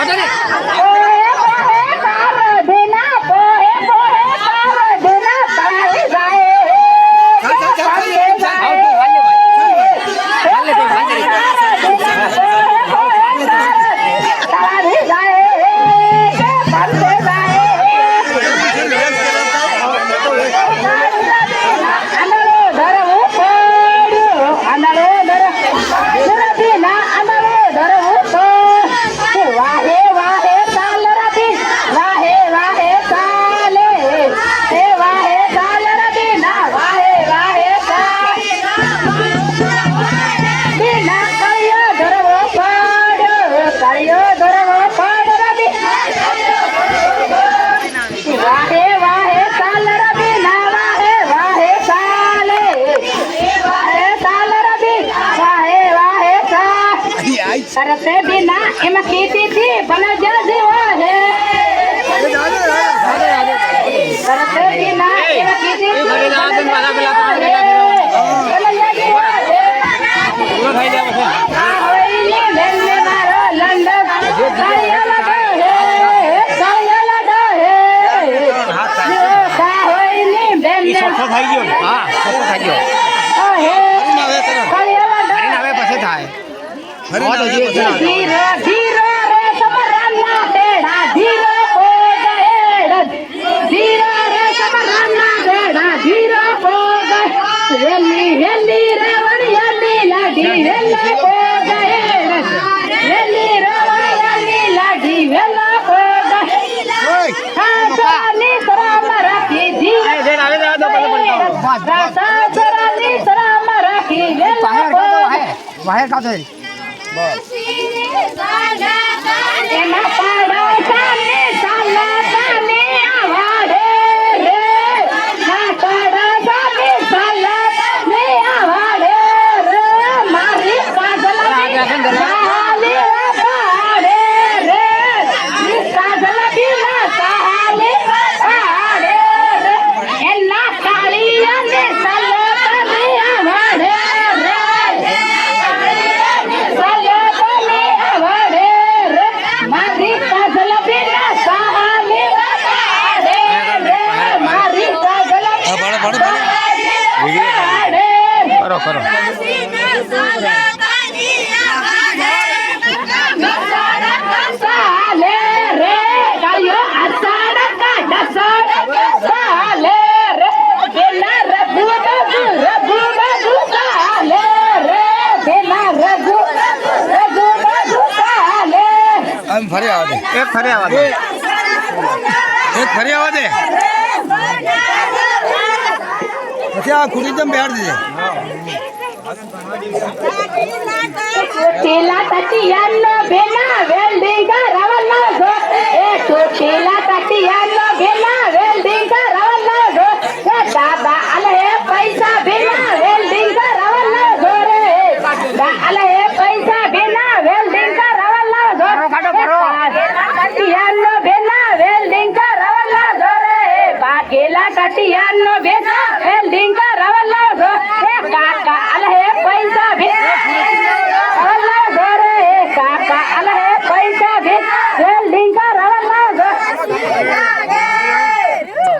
આવતા ને કીધી થી ભલે જ જીવો હે. આ હોયલી બેનને મારો લંડો કાયો લડો હે કાયો લડો હે કા હોયલી બેનને થઈ ગયો હા સફો ગયો ધીરો ધીરો રે સમરણના બેડા ધીરો કો ગયેડ ધીરો રે સમરણના બેડા ધીરો ગયેડ વેલી વેલી રે વણિયાની લાડી વેલા કો ગયેડ વેલી રે વણિયાની લાડી વેલા કો ગયેડ સાસરાની શરમ રાખી ધીરે સાસરાની શરમ રાખી વેલા કો વાહેર કાતો એના Mom. કરો. દે. એક ફરી આવવા દે. એક ફરી આવવા રે આ ખુદી તમે બેઠ ચોટીલા તટિયાર નો બેના વેલ્ડિંગ રવલ ગો એ ચોટીલા તટિયાર નો બેના વેલ્ડિંગ રવલ ગો એ દાદા અલે પૈસા બેના વેલ્ડિંગ રવલનો ગો રે અલે પૈસા બેના વેલ્ડિંગ રવલ નો ગો તટિયાર નો બેના વેલ્ડિંગ રવલ ગો રે બાકેલા તટિયાર નો બેના